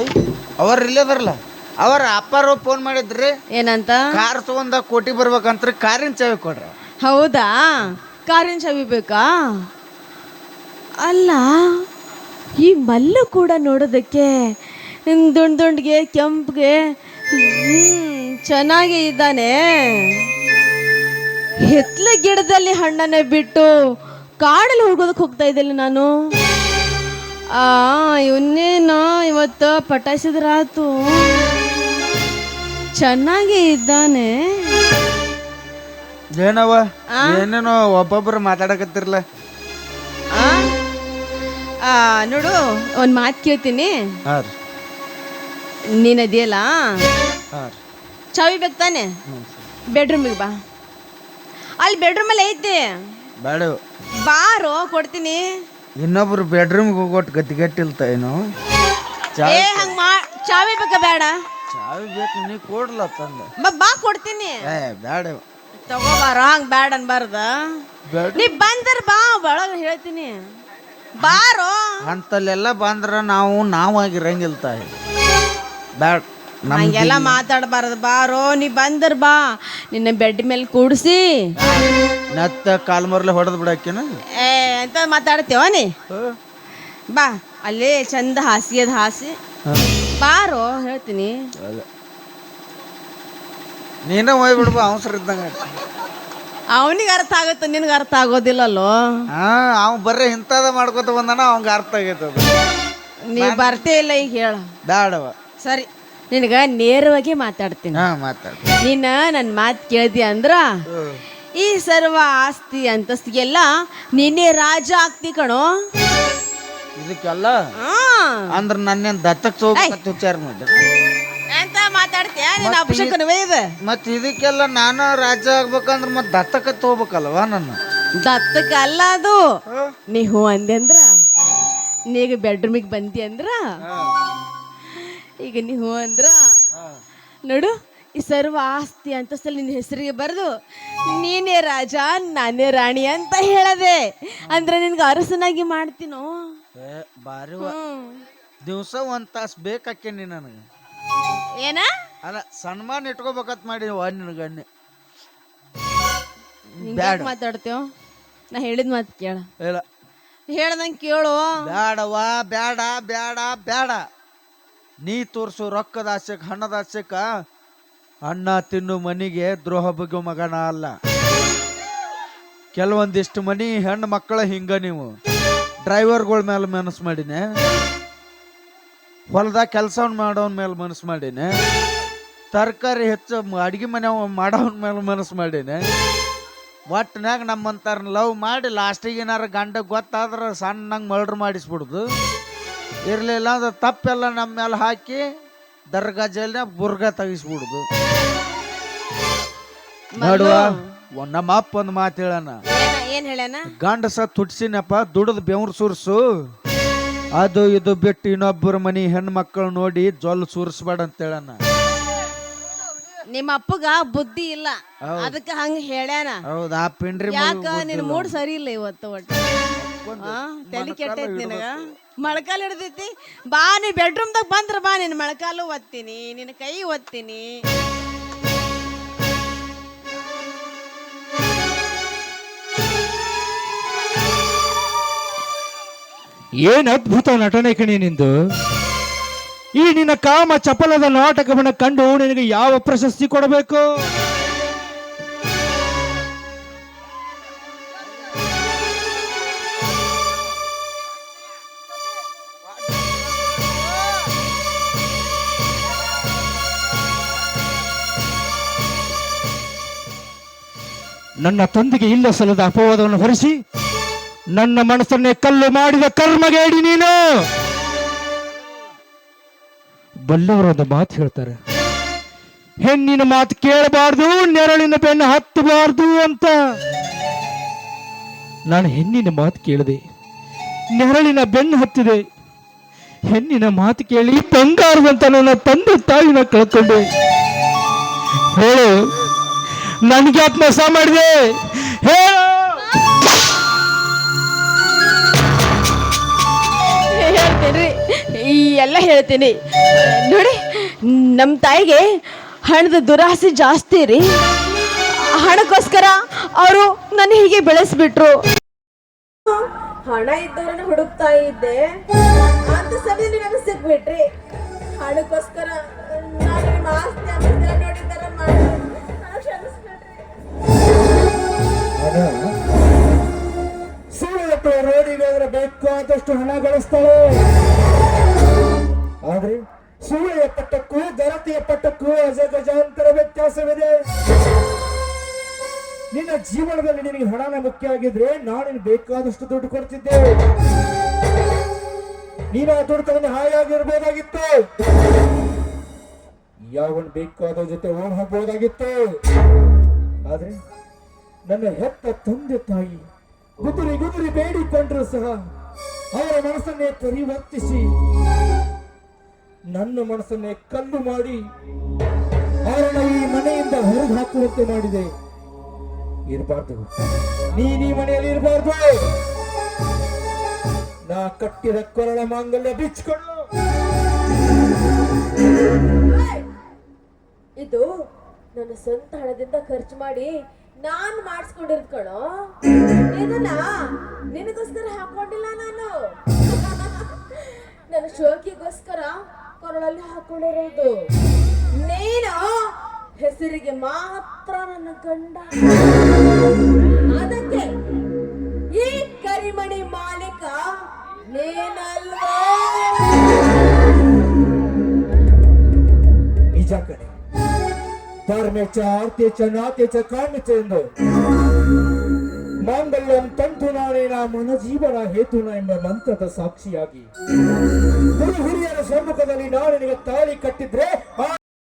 I ಅವ್ರ ಇಲ್ಲದಾರಲ್ಲ ಅವರ ಅಪ್ಪಾರು phone ಮಾಡಿದ್ರಿ. ಏನಂತ? ಕಾರ್ ತಗೊಂಡ ಕೋಟಿ ಬರ್ಬೇಕಂತ್ರ ಕಾರಿನ ಚಾವಿ ಕೊಡ್ರಿ. ಹೌದಾ? ಕಾರಿನ ಚಾವಿ ಬೇಕಾ? ಅಲ್ಲ ಈ ಮಲ್ಲು ಕೂಡ ನೋಡೋದಕ್ಕೆ ದುಂಡ್ ದುಂಡ್ಗೆ ಕೆಂಪ್ಗೆ ಹ್ಮ್ ಚೆನ್ನಾಗಿ ಇದ್ದಾನೆ. ಹಿತ್ಲ ಗಿಡದಲ್ಲಿ ಹಣ್ಣನ್ನೇ ಬಿಟ್ಟು ಕಾಡಲ್ಲಿ ಹೋಗೋದಕ್ಕೆ ಹೋಗ್ತಾ ಇದ್ದಿಲ್ಲ ನಾನು. ಆ ಇವನ್ನೇನು ಇವತ್ತು ಪಟಾಯಿಸಿದ್ರಾತು ಚೆನ್ನಾಗಿ ಇದ್ದಾನೆ. ಏನವ? ಏನೇನೋ ಒಬ್ಬೊಬ್ರು ಮಾತಾಡಕತ್ತಿರ್ಲ. ಆ? ನೋಡು ಒಂದು ಮಾತು ಕೇಳ್ತೀನಿ. ನೀನ್ ಅದಿಯಲ್ಲ? ಚಾವಿ ಬೇಕು ತಾನೆ? ಬೆಡ್ರೂಮಿಗೆ ಬಾ. ಅಲ್ಲಿ ಬೆಡ್ರೂಮಲ್ಲಿ ಐತೆ. ಬಾರೋ ಕೊಡ್ತೀನಿ. ಇನ್ನೊಬ್ರು ಬೆಡ್ರೂಮ್ಗೆ ಹೋಗೋಟ್ ಗತಿ ಗಟ್ಟಿಲ್ತ ಏನು? ಏ ಹಂಗ್ ಮಾ ಚಾವಿ ಬೇಕಾ ಬೇಡ. ಚಾವಿ ಬೇಕು ನೀ ಕೊಡ್ಲ ತಂದ. ಬಾ- ಬಾ ಕೊಡ್ತೀನಿ. ಏ ಬೇಡ ತಗೋಬಾರ ಹಂಗ ಬೇಡ ಅನ್ಬಾರ್ದ. ನೀ ಬಂದ್ರ ಬಾ ಒಳಗ ಹೇಳ್ತೀನಿ. ಬಾರೋ. ಅಂತಲ್ಲೆಲ್ಲ ಬಂದ್ರ ನಾವು ನಾವಾಗಿರಂಗಿಲ್ಲ ತಾಯಿ. ಬ್ಯಾಡ ನಮ್ ಹಂಗೆಲ್ಲ ಮಾತಾಡಬಾರ್ದು. ಬಾರೋ ನೀ ಬಂದ್ರ ಬಾ. ನಿನ್ನ ಬೆಡ್ ಮೇಲೆ ಕೂಡಿಸಿ. ನತ್ತ ಕಾಲ್ ಹೊಡೆದು ಹೊಡೆದ್ ಬಿಡಾಕಿನ? ಏ ಅಂತ ಮಾತಾಡ್ತೇವ ನೀ ಬಾ ಅಲ್ಲೇ ಚಂದ ಹಾಸಿ ಅದ್ ಹಾಸಿ ಬಾರೋ ಹೇಳ್ತೀನಿ. ನೀನ ಹೋಯ್ ಬಿಡ್ಬ ಅವಸರ ಇದ್ದಂಗ ಅವನಿಗೆ ಅರ್ಥ ಆಗುತ್ತೆ ನಿನಗೆ ಅರ್ಥ ಆಗೋದಿಲ್ಲಲ್ಲೋ? ಹಾ ಅವ್ ಬರ್ರಿ ಇಂಥದ ಮಾಡ್ಕೊತ ಬಂದಾನ ಅವಂಗ ಅರ್ಥ ಆಗೈತೆ ಅದು. ನೀ ಬರ್ತೇ ಇಲ್ಲ ಈಗ ಹೇಳ. ಬೇಡವ ಸರಿ ನಿನಗ ನೇರವಾಗಿ ಮಾತಾಡ್ತೀನಿ. ಹಾ ಮಾತಾಡ. ನೀನ ನನ್ನ ಮಾತು ಕೇಳ್ದಿ ಅಂದ್ರ ಈ ಸರ್ವ ಆಸ್ತಿ ಅಂತಸ್ತಿಗೆಲ್ಲ ನೀನೇ ರಾಜ ಆಗ್ತಿ ಕಣೋ. ಇದಕ್ಕೆಲ್ಲ? ಅಂದ್ರೆ ನನ್ನ ದತ್ತಕ್ಕೆ ದತ್ತಕ್ ತಗೋಬೇಕಂತ ವಿಚಾರ ಎಂತ ಮಾತಾಡ್ತೀಯ? ನಿನ್ನ ಅಭಿಷೇಕನವೇ ಇದು. ಮತ್ ಇದಕ್ಕೆಲ್ಲ ನಾನು ರಾಜ ಆಗ್ಬೇಕಂದ್ರ ಮತ್ ದತ್ತಕ ತಗೋಬೇಕಲ್ವಾ ನನ್ನ? ದತ್ತಕ್ಕ ಅಲ್ಲ ಅದು. ನೀ ಹೂ? ಅಂದೆ ಅಂದ್ರ ನೀಗ ಬೆಡ್ರೂಮಿಗೆ ಬಂದಿ ಅಂದ್ರ ಈಗ ನೀ ಹೂ. ಅಂದ್ರ ನೋಡು ಈ ಸರ್ವ ಆಸ್ತಿ ಅಂತಸ್ತಲ್ಲಿ ನಿನ್ನ ಹೆಸರಿಗೆ ಬರೆದು ನೀನೇ ರಾಜ ನಾನೇ ರಾಣಿ ಅಂತ ಹೇಳದೆ ಅಂದ್ರೆ ನಿನ್ಗೆ ಅರಸನಾಗಿ ಮಾಡ್ತೀನೋ? ಬಾರಿ ದಿವಸ ಒಂದ್ ತಾಸು ಬೇಕಾಕೇನಿ ನನಗೆ. ಏನ? ಅಲ್ಲ ಸನ್ಮಾನ ಇಟ್ಕೋಬೇಕಂತ ಮಾಡಿ ನಿನಗಣ್ಣೆ ಹಿಂಗ್ಯಾಕ್ ಮಾತಾಡ್ತೇವ ನಾ ಹೇಳಿದ ಮಾತು ಕೇಳ. ಇಲ್ಲ. ಹೇಳ್ದಂಗೆ ಕೇಳು. ಬ್ಯಾಡವಾ ಬ್ಯಾಡ ಬ್ಯಾಡ ಬ್ಯಾಡ. ನೀ ತೋರ್ಸು ರೊಕ್ಕದ ಆಸೆಕ್ ಹಣದ ಆಸೆಕ ಅನ್ನ ತಿನ್ನು ಮನಿಗೆ ದ್ರೋಹ ಬಗ್ಗೆ ಮಗನ ಅಲ್ಲ. ಕೆಲವೊಂದಿಷ್ಟು ಮನಿ ಹೆಣ್ಣು ಮಕ್ಕಳ ಹಿಂಗ ನೀವು. ಡ್ರೈವರ್ಗಳ ಮೇಲೆ ಮನಸ್ಸು ಮಾಡಿನೆ. ಹೊಲದಾಗ ಕೆಲಸ ಮಾಡೋನ್ ಮೇಲೆ ಮನಸ್ಸು ಮಾಡಿನೆ. ತರಕಾರಿ ಹೆಚ್ಚು ಅಡಿಗೆ ಮನೆ ಮಾಡೋನ್ ಮೇಲೆ ಮನಸ್ಸು ಮಾಡಿನೆ. ಒಟ್ಟಿನಾಗ ನಮ್ಮಂತಾರ ಲವ್ ಮಾಡಿ ಲಾಸ್ಟಿಗೆ ಏನಾರ ಗಂಡ ಗೊತ್ತಾದ್ರೆ ಸಣ್ಣಂಗೆ ಮರ್ಡ್ರ್ ಮಾಡಿಸ್ಬಿಡ್ದು. ಇರಲಿಲ್ಲ ಅಂದ್ರೆ ತಪ್ಪೆಲ್ಲ ನಮ್ಮ ಮೇಲೆ ಹಾಕಿ ದರ್ಗಾ ಬುರ್ಗ ತೆಗಿಸ್ಬಿಡುದು. ನೋಡುವ ನಮ್ಮ ಅಪ್ಪ ಒಂದು ಮಾತು ಹೇಳಣ ಏನ ಏನ್ ಹೇಳ್ಯಾನ ಗಂಡಸ ತುಟ್ಸಿನಪ್ಪ ದುಡದ್ ಬೆವ್ರು ಸುರ್ಸು. ಅದು ಇದು ಬಿಟ್ಟು ಇನ್ನೊಬ್ಬರ ಮನಿ ಹೆಣ್ಮಕ್ಳು ನೋಡಿ ಜೊಲ್ ಸುರಿಸ್ಬೇಡ ಅಂತ ಹೇಳಣ ನಿಮ್ಮ ಅಪ್ಪಗ ಬುದ್ಧಿ ಇಲ್ಲ. ಅದಕ್ಕೆ ಹಂಗ ಹೇಳ್ಯಾನ. ಹೌದು ಆ ಪಿಂಡ್ರಿ ಯಾಕ ನಿನ್ ಮೂಡ್ ಸರಿ ಇಲ್ಲ ಇವತ್ತು ಒಟ್ಟು? ತಲಿ ಕೆಟ್ಟೈತಿ ನಿನಗ? ಮೊಳಕಾಲ್ ಹಿಡ್ದೈತಿ? ಬಾ, ನೀ ಬೆಡ್ರೂಮ್ದಾಗ ಬಂದ್ರ ಬಾ ನಿನ್ನ ಮೊಳಕಾಲು ಒತ್ತೀನಿ ನಿನ್ನ ಕೈ ಒತ್ತೀನಿ. ಏನ್ ಅದ್ಭುತ ನಟನೆ ಕಣಿ ನಿಂದು? ಈ ನಿನ್ನ ಕಾಮ ಚಪಲದ ನಾಟಕವನ್ನು ಕಂಡು ನಿನಗೆ ಯಾವ ಪ್ರಶಸ್ತಿ ಕೊಡಬೇಕು? ನನ್ನ ತಂದೆಗೆ ಇಲ್ಲ ಸಲ್ಲದ ಅಪವಾದವನ್ನು ಹೊರಿಸಿ ನನ್ನ ಮನಸ್ಸನ್ನೇ ಕಲ್ಲು ಮಾಡಿದ ಕರ್ಮಗೇಡಿ ನೀನು. ಬಲ್ಲವರೊಂದು ಮಾತು ಹೇಳ್ತಾರೆ, ಹೆಣ್ಣಿನ ಮಾತು ಕೇಳಬಾರ್ದು, ನೆರಳಿನ ಬೆನ್ನು ಹತ್ತಬಾರ್ದು ಅಂತ. ನಾನು ಹೆಣ್ಣಿನ ಮಾತು ಕೇಳಿದೆ, ನೆರಳಿನ ಬೆನ್ನು ಹತ್ತಿದೆ. ಹೆಣ್ಣಿನ ಮಾತು ಕೇಳಿ ಬಂಗಾರದಂತ ನನ್ನ ತಂದೆ ತಾಯಿನ ಕಳ್ಕೊಂಡೆ. ಹೇಳು ನನಗೆ ಯಾಕೆ ಮೋಸ ಮಾಡಿದೆ. ಹೇಳು. ಹೇಳ್ತೇನ್ರಿ ಈ ಎಲ್ಲ ಹೇಳ್ತೀನಿ. ನೋಡಿ ನಮ್ಮ ತಾಯಿಗೆ ಹಣದ ದುರಾಸೆ ಜಾಸ್ತಿ ರೀ. ಹಣಕ್ಕೋಸ್ಕರ ಅವರು ನನ್ನ ಹೀಗೆ ಬೆಳೆಸ್ಬಿಟ್ರು. ಹಣ ಇದ್ದವರನ್ನ ಹುಡುಕ್ತಾ ಇದ್ದೆ. ಅಂತ ಸಭೆಯಲ್ಲಿ ನನಗೆ ಸಿಕ್ಬಿಟ್ರಿ ಹಣಕ್ಕೋಸ್ಕರ ಬೇಕಾದಷ್ಟು ಹಣ ಗಳಿಸ್ತಾಳೆ. ಆದ್ರೆ ಸೂಳೆಯ ಪಟ್ಟಕ್ಕೂ ಧರತೆಯ ಪಟ್ಟಕ್ಕೂ ಅಜಗಜಾಂತರ ವ್ಯತ್ಯಾಸವಿದೆ. ನಿನ್ನ ಜೀವನದಲ್ಲಿ ನಿನಗೆ ಹಣನ ಮುಖ್ಯ ಆಗಿದ್ರೆ ನಾನು ಬೇಕಾದಷ್ಟು ದುಡ್ಡು ಕೊಡ್ತಿದ್ದೆ. ನೀನು ಆ ದುಡ್ಡು ತಗೊಂಡು ಹಾಯಾಗಿರ್ಬೋದಾಗಿತ್ತು. ಯಾವನ್ ಬೇಕಾದ ಜೊತೆ ಓಡ್ ಆದ್ರೆ ನನ್ನ ಹೆತ್ತ ತಂದೆ ತಾಯಿ ಗುದುರಿ ಗುದುರಿ ಬೇಡಿಕೊಂಡ್ರು ಸಹ ಅವರ ಮನಸ್ಸನ್ನೇ ಪರಿವರ್ತಿಸಿ, ನನ್ನ ಮನಸ್ಸನ್ನೇ ಕಲ್ಲು ಮಾಡಿ, ಅವರನ್ನ ಈ ಮನೆಯಿಂದ ಹೊರಗೆ ಹಾಕುವಂತೆ ಮಾಡಿದೆ. ಇರಬಾರ್ದು. ನೀನೀ ಮನೆಯಲ್ಲಿ ಇರಬಾರ್ದು. ನಾ ಕಟ್ಟಿದ ಕೊರಳ ಮಾಂಗಲ್ಯ ಬಿಚ್ಕೊಂಡು ಇದು ನನ್ನ ಸ್ವಂತ ಹಣದಿಂದ ಖರ್ಚು ಮಾಡಿ ನಾನ್ ಮಾಡಿಸ್ಕೊಂಡಿರ್ಕೊಳ್ಳೋ ಇದನ್ನ ಕೊರಳಲ್ಲಿ ಹಾಕೊಂಡಿರೋದು ನೀನು ಹೆಸರಿಗೆ ಮಾತ್ರ ನನ್ನ ಗಂಡ. ಅದಕ್ಕೆ ಈ ಕರಿಮಣಿ ಮಾಲೀಕ ನೀನಲ್ವಾ? ನಿಜ ಆರ್ತೆಚ ನಾತೆಚ ಕಾಮ್ಯಚ ಎಂದು. ಮಾಂಗಲ್ಯಂ ತಂತು ನಾನೇನ ಮನ ಜೀವನ ಹೇತುನ ಎಂಬ ಮಂತ್ರದ ಸಾಕ್ಷಿಯಾಗಿ. ಗುರು ಹಿರಿಯರ ಸಮ್ಮುಖದಲ್ಲಿ ನಾನು ನಿನಗೆ ತಾಳಿ ಕಟ್ಟಿದ್ರೆ